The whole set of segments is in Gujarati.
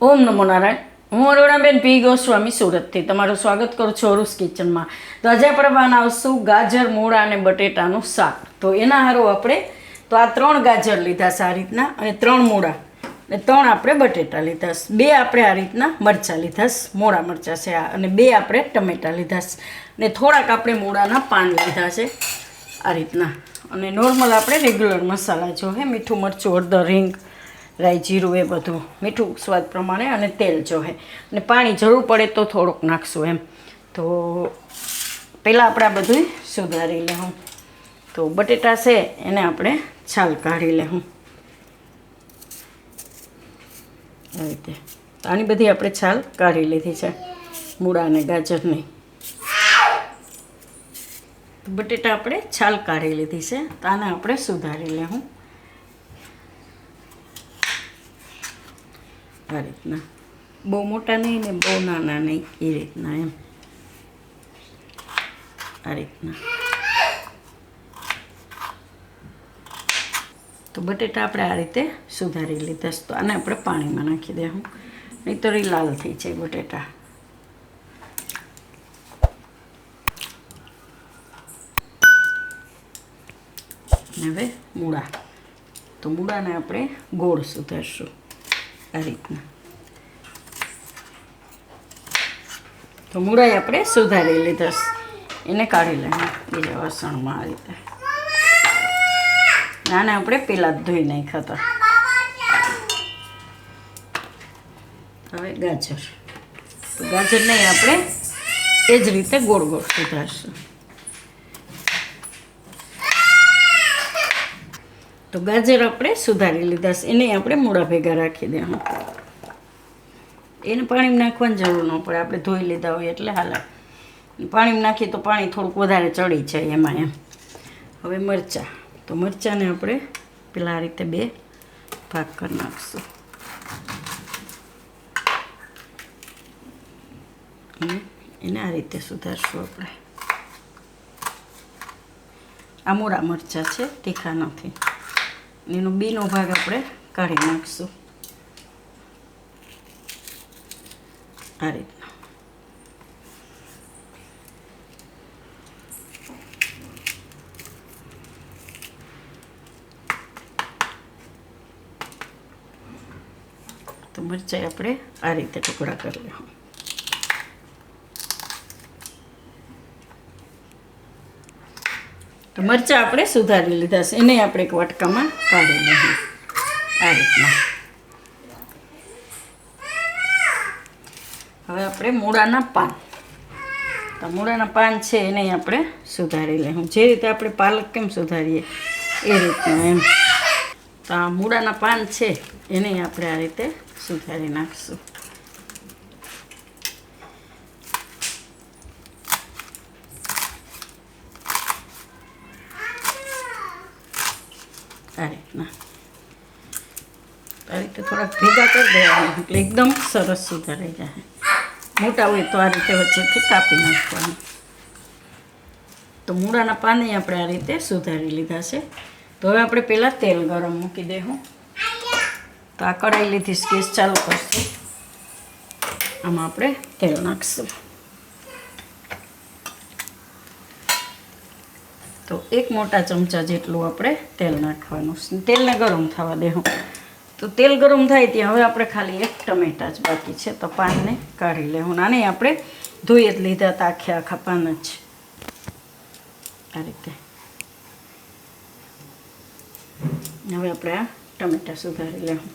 ઓમ નમો નારાયણ. હું અરોડાબેન પી. ગોસ્વામી સુરતથી તમારું સ્વાગત કરું છું અરુસ કિચનમાં. તો આજે આપણે બનાવશું ગાજર, મૂળા અને બટેટાનું શાક. તો એના હારો આપણે, તો આ ત્રણ ગાજર લીધા છે આ રીતના અને ત્રણ મૂળા. અને ત્રણ આપણે બટેટા લીધા બે આપણે આ રીતના મરચાં લીધા મોળા મરચાં છે આ. અને બે આપણે ટમેટાં લીધા અને થોડાક આપણે મૂળાના પાન લીધા છે આ રીતના. અને નોર્મલ આપણે રેગ્યુલર મસાલા જો હે, મીઠું મરચું, હળદર, હિંગ રાઈ જીરું એ બધું, મીઠું સ્વાદ પ્રમાણે અને તેલ જોહે અને પાણી જરૂર પડે તો થોડુંક નાખશું એમ. તો પહેલાં આપણે આ બધું સુધારી લેવું તો બટેટા છે, એને આપણે છાલ કાઢી લેવું આવી રીતે. આની બધી આપણે છાલ કાઢી લીધી છે. મૂળા અને ગાજરની. બટેટા આપણે છાલ કાઢી લીધી છે. તો આને આપણે સુધારી લેવું આ રીતના. બહુ મોટા નહીં ને બહુ નાના નહીં, એ રીતના એમ. આ રીતના. તો બટેટા આપણે આ રીતે સુધારી લીધા છે. તો આને આપણે પાણીમાં નાખી દેવું નહીં તો લાલ થઈ જાય બટેટા. હવે મૂળા. તો મૂળાને આપણે ગોળ સુધારશું. આ રીતના. તો મૂળાઈ આપણે સુધારી લીધા એને કાઢી લેવા બીજા વાસણમાં આ રીતે. નાના આપણે પેલા જ ધોઈ નાખ્યા હતા. હવે ગાજર. ગાજરને આપણે એ જ રીતે ગોળ ગોળ સુધારશું. તો ગાજર આપણે સુધારી લીધા છે. એને આપણે મૂળા ભેગા રાખી દેવા. એને પાણીમાં નાખવાની જરૂર ન પડે. આપણે ધોઈ લીધા હોય એટલે હાલ. પાણીમાં નાખીએ તો પાણી થોડુંક વધારે ચડી જાય એમાં એમ. હવે મરચાં. તો મરચાંને આપણે પેલા આ રીતે બે ભાગ કરી નાખશું. અને એને આ રીતે સુધારશું આપણે. આ મોડા મરચાં છે. તીખા નથી. એનો બીનો ભાગ આપણે કાઢી નાખીશું. આ રીતના. તો મરચાઈ આપણે આ રીતે ટુકડા કરી લેવું તો મરચાં આપણે સુધારી લીધા છે. એને આપણે એક વટકામાં કાઢી લઈએ આ રીતના. હવે આપણે મૂળાના પાન. તો મૂળાના પાન છે એને આપણે સુધારી લઈશું જે રીતે આપણે પાલક કેમ સુધારીએ, એ રીતનું એમ. તો આ મૂળાના પાન છે, એને આપણે આ રીતે સુધારી નાખશું. આ રીતના આ થોડાક ભેગા કરી દેવાના, એટલે એકદમ સરસ સુધારાઈ જાય મોટા હોય તો આ રીતે વચ્ચેથી કાપી નાખવાનું. તો મૂળાના પાને આપણે આ રીતે સુધારી લીધા છે. તો હવે આપણે પહેલાં તેલ ગરમ મૂકી દઈશું તો આ કઢાઈ લીધી ગેસ ચાલુ કરશું. આમાં આપણે તેલ નાખશું. તો એક મોટા ચમચા જેટલું આપણે તેલ નાખવાનું. તેલને ગરમ થવા દેવું. તો તેલ ગરમ થાય ત્યાં હવે આપણે ખાલી એક ટમેટા જ બાકી છે. તો પાનને કાઢી લેવું. આને આપણે ધોઈ જ લીધા હતા આખે આખા પાન જ. આ રીતે. હવે આપણે આ ટમેટા સુધારી લેવું.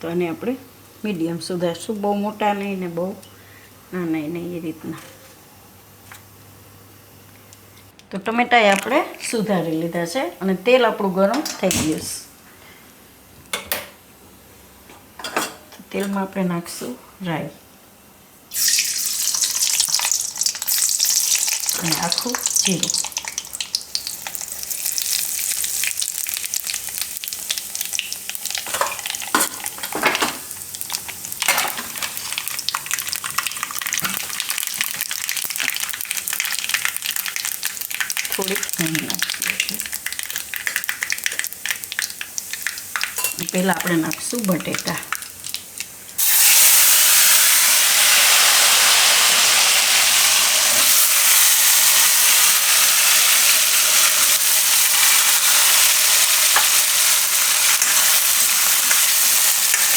તો આને આપણે મીડિયમ સુધારશું. બહુ મોટા નહીં ને બહુ નાના નહીં એ રીતના. તો ટમેટાએ આપણે સુધારી લીધા છે અને તેલ આપણું ગરમ થઈ ગયું છે. તેલમાં આપણે નાખશું રાઈ. અને આખું જીરું. થોડીક હિંગ નાખીએ છીએ પહેલાં આપણે નાખશું બટેટા.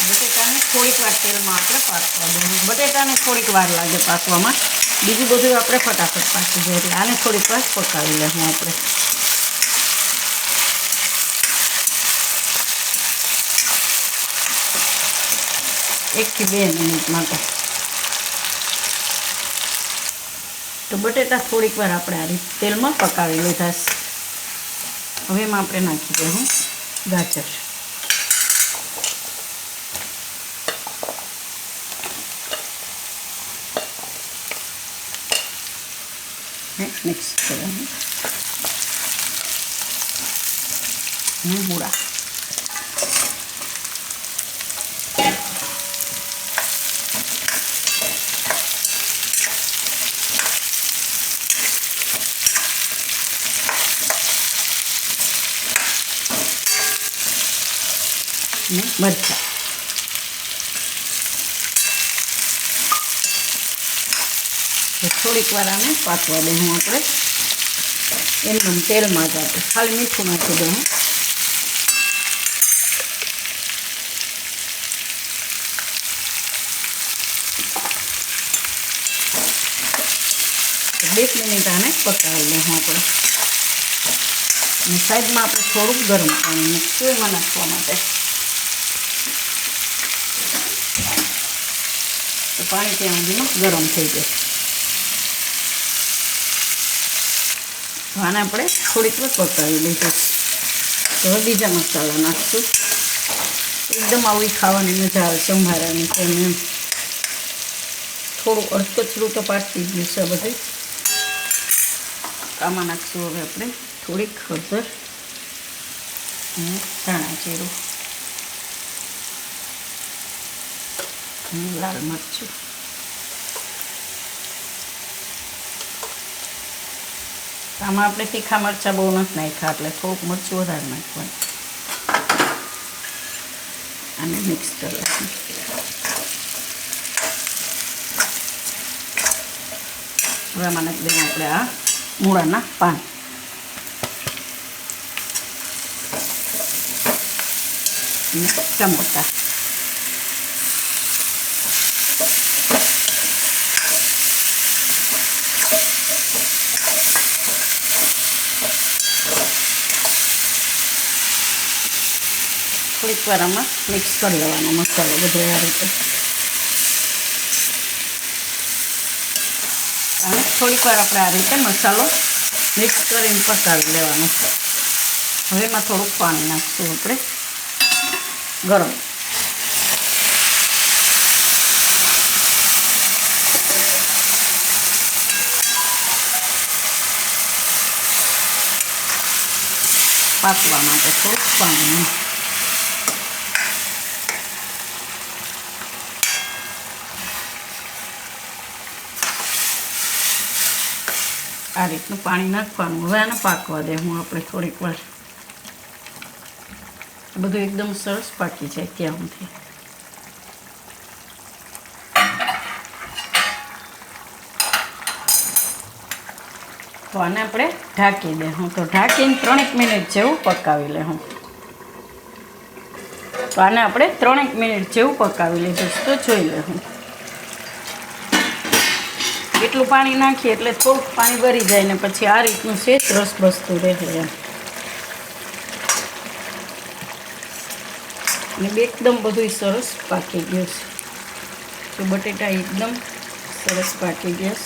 બટેટાને થોડીક વાર તેલમાં આપણે પાકવા દેવું બટેટાને થોડીક વાર લાગે પાકવામાં. બીજું બધું આપણે ફટાફટ પાકી જાય એટલે આને થોડીક વાર પકાવી લેવું આપણે. એકથી બે મિનિટ માટે. તો બટેટા થોડીક વાર આપણે આ રીતે તેલમાં પકાવી લીધા હવે એમાં આપણે નાખી દઉં ગાજર. ને મિક્સ કરવાનું અને મૂળા ને મરચાં તો થોડીક વાર આને પાકવા દઉં આપણે એમ તેલમાં જ આપણે ખાલી મીઠું નાખી દઉં બે મિનિટ આને પકાવી લઉં આપણે. અને સાઈડમાં આપણે થોડુંક ગરમ પાણી મૂકશું એમાં નાખવા માટે. તો પાણી ત્યાં સુધીમાં ગરમ થઈ જશે. આને આપણે થોડીક વાર પકાવી લઈશું તો બીજા મસાલા નાખશું. એકદમ આવી ખાવાની મજા આવે સંભારાની તેમ એમ. થોડું અડકચરું તો પાડતી જ છે બધે. આમાં નાખશું હવે આપણે થોડીક હળદર અને ધાણા જીરું. લાલ મરચું. આમાં આપણે તીખા મરચાં બહુ નથી નાખ્યા એટલે થોડુંક મરચું વધારે નાખવાનું અને મિક્સ કરવાનું હવે આમાં નાખી દઈએ આપણે આ મૂળાના પાન અને ટમોટા થોડીક વાર આમાં મિક્સ કરી લેવાનો મસાલો બધો આ રીતે. અને થોડીક વાર આપણે આ રીતે મસાલો મિક્સ કરીને પકાવી લેવાનો. હવે એમાં થોડુંક પાણી નાખશું આપણે. ગરમ. પાકવા માટે થોડુંક પાણી આ રીતનું પાણી નાખવાનું. હવે આને પાકવા દે. હું આપણે થોડીક વાર બધું એકદમ સરસ પાકી જાય ત્યાં તો આને આપણે ઢાંકી દે. હું તો ઢાંકીને ત્રણેક મિનિટ જેવું પકાવી લે હું. તો આને આપણે ત્રણેક મિનિટ જેવું પકાવી લીધું તો જોઈ લે હું. એટલું પાણી નાખીએ એટલે થોડુંક પાણી ભરી જાય ને પછી આ રીતનું છે રસ બસતું રહે એમ. અને એકદમ બધું સરસ પાકી ગયું છે. તો બટેટા એકદમ સરસ પાકી ગયા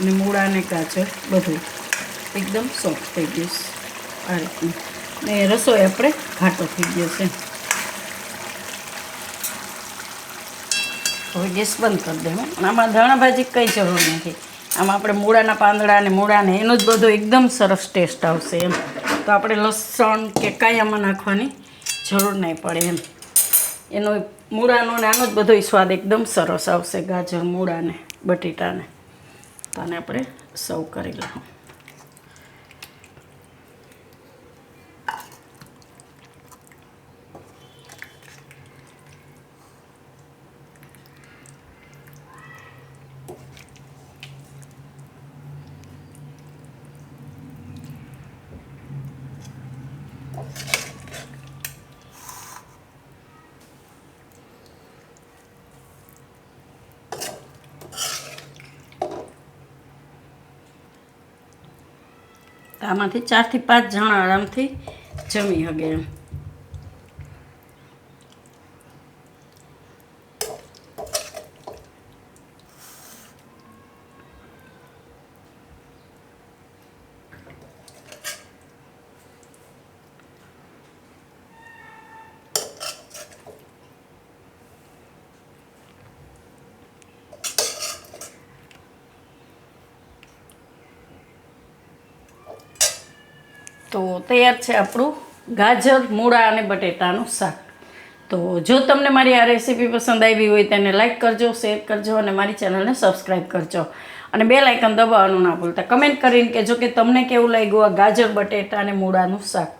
અને મૂળા ને ગાજર બધું એકદમ સોફ્ટ થઈ ગયું છે. આ રીતનું. ને રસોઈ આપણે ઘાટો થઈ ગયો છે. હવે ગેસ બંધ કરી દેવું આમાં ધાણા ભાજી કંઈ જરૂર નથી. આમાં આપણે મૂળાના પાંદડા અને મૂળાને એનો જ બધો એકદમ સરસ ટેસ્ટ આવશે એમ. તો આપણે લસણ કે કાંઈ આમાં નાખવાની જરૂર નહીં પડે એમ. એનો મૂળાનો ને આનો જ બધો સ્વાદ એકદમ સરસ આવશે ગાજર મૂળાને બટેટાને. તો આને આપણે સર્વ કરી લઉં આમાંથી ચારથી પાંચ જણા આરામથી જમી શકે એમ. તો તૈયાર છે આપણું ગાજર, મૂળા અને બટેટાનું શાક. તો જો તમને મારી આ રેસીપી પસંદ આવી હોય તેને લાઇક કરજો, શેર કરજો અને મારી ચેનલને સબસ્ક્રાઈબ કરજો. અને બે લાઇકન દબાવવાનું ના ભૂલતા. કમેન્ટ કરીને કહેજો કે તમને કેવું લાગ્યું આ ગાજર, બટેટા અને મૂળાનું શાક.